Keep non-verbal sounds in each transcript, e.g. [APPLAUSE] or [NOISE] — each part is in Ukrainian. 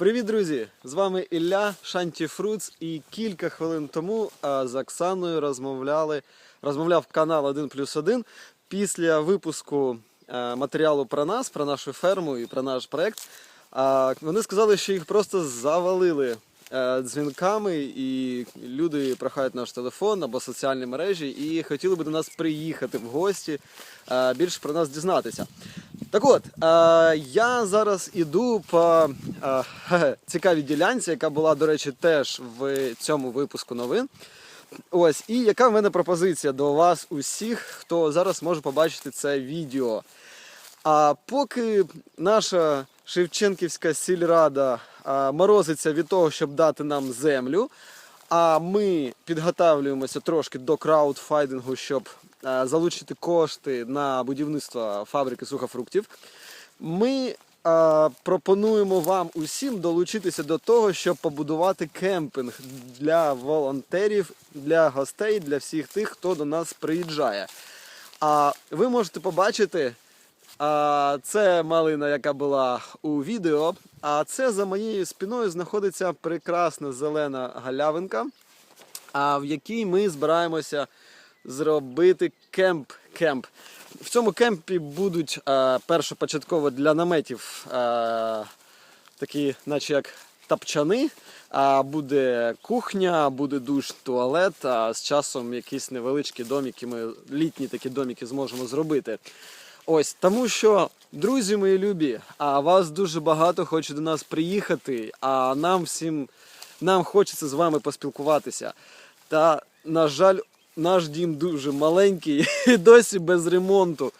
Привіт, друзі! З вами Ілля Шанті Фрутс. І кілька хвилин тому з Оксаною розмовляли, розмовляв канал 1 плюс 1 після випуску матеріалу про нас, про нашу ферму і про наш проект. Вони сказали, що їх просто завалили дзвінками, і люди прохають наш телефон або соціальні мережі і хотіли би до нас приїхати в гості, більше про нас дізнатися. Так от, е, я зараз іду по е, [LAUGHS] цікавій ділянці, яка була, до речі, теж в цьому випуску новин. Ось, і яка в мене пропозиція до вас усіх, хто зараз може побачити це відео. А поки наша Шевченківська сільрада а, морозиться від того, щоб дати нам землю, а ми підготовлюємося трошки до краудфайдингу, щоб залучити кошти на будівництво фабрики сухофруктів, ми а, пропонуємо вам усім долучитися до того, щоб побудувати кемпінг для волонтерів, для гостей, для всіх тих, хто до нас приїжджає. А ви можете побачити. Це малина, яка була у відео. А це за моєю спиною знаходиться прекрасна зелена галявинка, в якій ми збираємося зробити кемп. кемп. В цьому кемпі будуть а, першопочатково для наметів а, такі, наче як тапчани. А буде кухня, буде душ, туалет. А з часом якісь невеличкі домики, ми літні такі домики зможемо зробити. Ось тому, що друзі мої любі, а вас дуже багато хоче до нас приїхати. А нам всім нам хочеться з вами поспілкуватися. Та, на жаль, наш дім дуже маленький [LAUGHS] і досі без ремонту.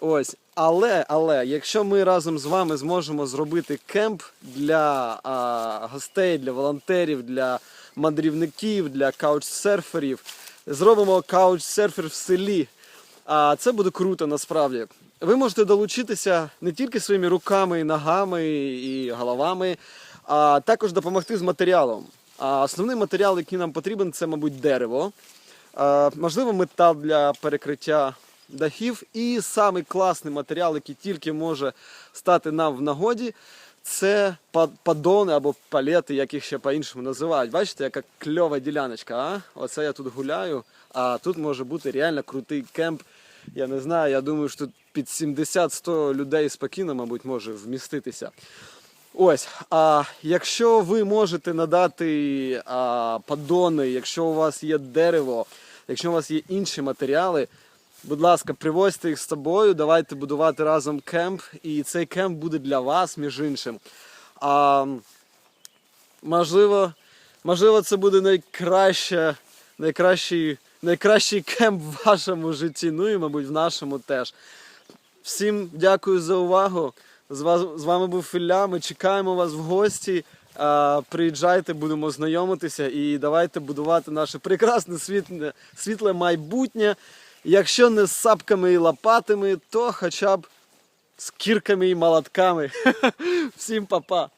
Ось, але, але, якщо ми разом з вами зможемо зробити кемп для а, гостей, для волонтерів, для мандрівників, для каучсерферів, зробимо каучсерфер в селі. А це буде круто насправді. Ви можете долучитися не тільки своїми руками, ногами і головами, а також допомогти з матеріалом. А основний матеріал, який нам потрібен, це, мабуть, дерево. Можливо, метал для перекриття дахів. І самий класний матеріал, який тільки може стати нам в нагоді, це падони або палети, як їх ще по-іншому називають. Бачите, яка кльова діляночка, а? Оце я тут гуляю, а тут може бути реально крутий кемп. Я не знаю, я думаю, що тут під 70-100 людей спокійно, мабуть, може вміститися. Ось, а якщо ви можете надати а, падони, якщо у вас є дерево, якщо у вас є інші матеріали, будь ласка, привозьте їх з собою, давайте будувати разом кемп, і цей кемп буде для вас, між іншим. А, можливо, можливо, це буде найкраще, найкращий, найкращий кемп в вашому житті, ну і, мабуть, в нашому теж. Всім дякую за увагу. З, вас, з вами був Філля. Ми чекаємо вас в гості. Приїжджайте, будемо знайомитися і давайте будувати наше прекрасне світле, світле майбутнє. Якщо не з сапками і лопатами, то хоча б з кірками і молотками. [LAUGHS] Всім па-па!